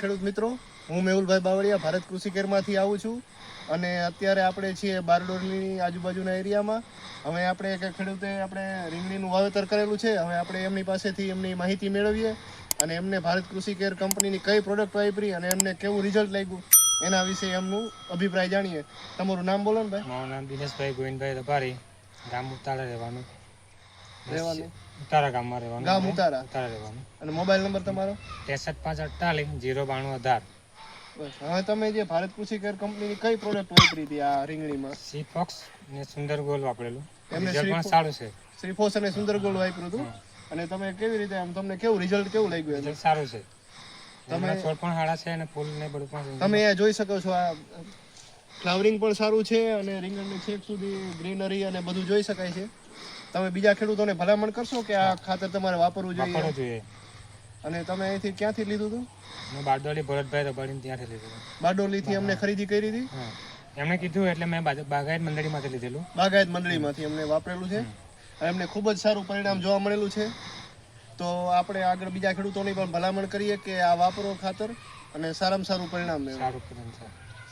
ખેડૂત મિત્રો હું મેહુલભાઈ બાવળિયા ભારત કૃષિ કેરમાંથી આવું છું અને અત્યારે આપણે છીએ બારડોરની આજુબાજુના એરિયામાં. હવે આપણે એક ખેડૂતે આપણે રીંગણીનું વાવેતર કરેલું છે. હવે આપણે એમની પાસેથી એમની માહિતી મેળવીએ અને એમને ભારત કૃષિ કેર કંપનીની કઈ પ્રોડક્ટ વાપરી અને એમને કેવું રિઝલ્ટ લાગ્યું એના વિશે એમનું અભિપ્રાય જાણીએ. તમારું નામ બોલો ને ભાઈ. મારું નામ દિનેશભાઈ ગોવિંદભાઈ રબારી ગામ ઉતારા રહેવાનું. રહેવાનું. ઉતારા ગામમાં રહેવાનું ગામ ઉતારા? ઉતારા રહેવાનું. અને મોબાઈલ નંબર તમારો? ત્રેસઠ પાંચ અડતાલીસ જીરો બાણું અઢાર. બસ હવે તમે જે ભારત કૃષિ કેર કંપનીની કઈ પ્રોડક્ટ વાપરી હતી આ રીંગણીમાં? સી ફોક્સ ને સુંદર ગોલ વાપરેલું. રિઝલ્ટ પણ સારું છે. શ્રીફોસ અને સુંદર ગોલ વાપર્યું હતું? અને તમે કેવી રીતે આમ તમને કેવું રિઝલ્ટ કેવું લાગ્યું? રિઝલ્ટ સારું છે. તમે- છોડ પણ સારા છે અને ફૂલ ને બધું પણ તમે અહીંયા જોઈ શકો છો આ ફ્લાવરિંગ પણ સારું છે અને રીંગણની છેક સુધી ગ્રીનરી અને બધું જોઈ શકાય છે. તમે બીજા ખેડૂતોને ભલામણ કરશો કે આ ખાતર તમારે વાપરવું જોઈએ? અને તમે અહીંથી ક્યાંથી લીધું હતું? મેં બારડોલી ભરતભાઈ રબારીને ત્યાંથી લીધું બારડોલીથી અમને ખરીદી કરી હતી? એમણે કીધું એટલે મેં બાગાયત મંડળીમાંથી લીધેલું. બાગાયત મંડળીમાંથી અમને વાપરેલું છે. અને એમને ખૂબ જ સારું પરિણામ જોવા મળેલું છે. તો આપણે આગળ બીજા ખેડૂતોની પણ ભલામણ કરીએ કે આ વાપરો ખાતર અને સારામાં સારું પરિણામ મેળવો. સારું પરિણામ છે